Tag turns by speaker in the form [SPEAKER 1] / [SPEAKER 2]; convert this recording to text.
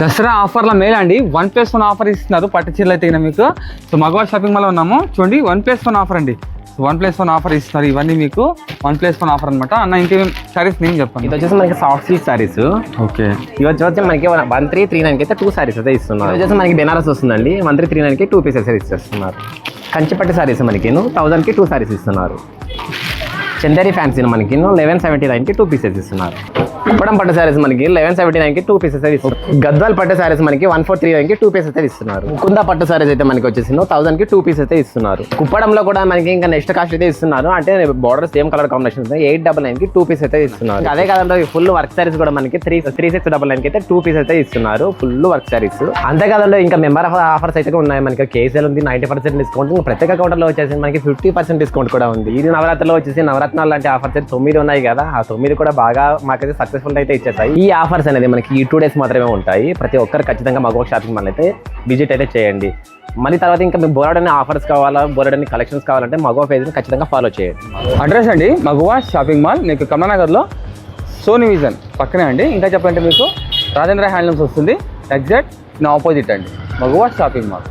[SPEAKER 1] దసరా ఆఫర్ల మేల్ అండి. One plus one offer ఇస్తున్నారు. పట్టు చీరలు అయితే మీకు. సో మగవా షాపింగ్ మాల్ ఉన్నాము. చూడండి వన్ ప్లస్ వన్ ఆఫర్ అండి. వన్ ప్లస్ వన్ ఆఫర్ ఇస్తున్నారు. ఇవన్నీ మీకు వన్ ప్లస్ వన్ ఆఫర్ అనమాట అన్న ఇంకేం సారీస్ నేను
[SPEAKER 2] ఇది
[SPEAKER 1] చెప్పండి
[SPEAKER 2] వచ్చేసి మనకి సాఫ్ట్ సిల్క్ సారీస్
[SPEAKER 1] ఓకే.
[SPEAKER 2] ఇవి వచ్చి మనకి వన్ త్రీ త్రీ నైన్కి అయితే టూ సారీస్ అయితే ఇస్తున్నారు. ఇది వచ్చేసి మనకి బెనారస్ వస్తుందండి. వన్ త్రీ త్రీ నైన్కి టూ పీసెస్ ఇచ్చేస్తున్నారు కంచిపట్టి సారీస్ మనకి థౌసండ్కి టూ సారీస్ ఇస్తున్నారు. చందేరి ఫ్యాన్సీ మనకి లెవెన్ సెవెంటీ నైన్కి టూ పీసెస్ ఇస్తున్నారు. కుప్పడం పట్టు సారీస్ మనకి లెవెన్ సెవెంటీ నైన్కి టూ పీసెస్ అయితే ఇస్తున్నారు. గద్వాల్ పట్టు సారీస్ మనకి వన్ ఫోర్ త్రీ నైన్కి టూ పీసెస్ అయితే ఇస్తున్నారు. కుందా పట్టు సారీస్ అయితే మనకి వచ్చేసి థౌసండ్కి టూ పీసెస్ అయితే ఇస్తున్నారు. కుప్పడంలో కూడా మనకి ఇంకా నెక్స్ట్ కాస్ట్ అయితే ఇస్తున్నారు. అంటే border same colour combination eight double నైన్కి టూ పీస్ అయితే ఇస్తున్నారు. అదే కాదంటే ఫుల్ వర్క్ సారీస్ కూడా మనకి త్రీ త్రీ సిక్స్ డబల్ నైన్కి అయితే టూ పీస్ అయితే ఇస్తున్నారు. ఫుల్ వర్క్ సారీస్ అంతేకాదంలో ఇంకా మెంబర్ ఆఫ్ ఆఫర్స్ అయితే ఉన్నాయి. మనకి కేసీఎల్ ఉంది నైంటీ పర్సెంట్ డిస్కౌంట్ ప్రత్యేక కౌంటర్లో వచ్చేసి మనకి ఫిఫ్టీ పర్సెంట్ డిస్కౌంట్ కూడా ఉంది. ఇది నవరాత్రిలో వచ్చేసి నవరత్నాలు లాంటి ఆఫర్స్ అయితే తొమ్మిది ఉన్నాయి కదా. ఆ తొమ్మిది కూడా బాగా మాకైతే సక్సెస్ఫుల్ అయితే ఇచ్చేస్తాయి ఈ ఆఫర్స్ అనేది మనకి ఈ టూ డేస్ మాత్రమే ఉంటాయి. ప్రతి ఒక్కరు ఖచ్చితంగా మగవ షాపింగ్ మాల్ అయితే విజిట్ అయితే చేయండి. మళ్ళీ తర్వాత ఇంకా మీకు బోరాడని ఆఫర్స్ కావాలా బోరాడని కలెక్షన్స్ కావాలంటే మగవ పేజ్ని ఖచ్చితంగా ఫాలో చేయండి.
[SPEAKER 1] అడ్రస్ అండి మగవ షాపింగ్ మాల్ మీకు కమలనగర్లో సోనీ విజన్ పక్కనే అండి. ఇంకా చెప్పాలంటే మీకు రాజేంద్ర హ్యాండ్లూమ్స్ వస్తుంది. ఎగ్జాక్ట్ నా ఆపోజిట్ అండి. మగవ షాపింగ్ మాల్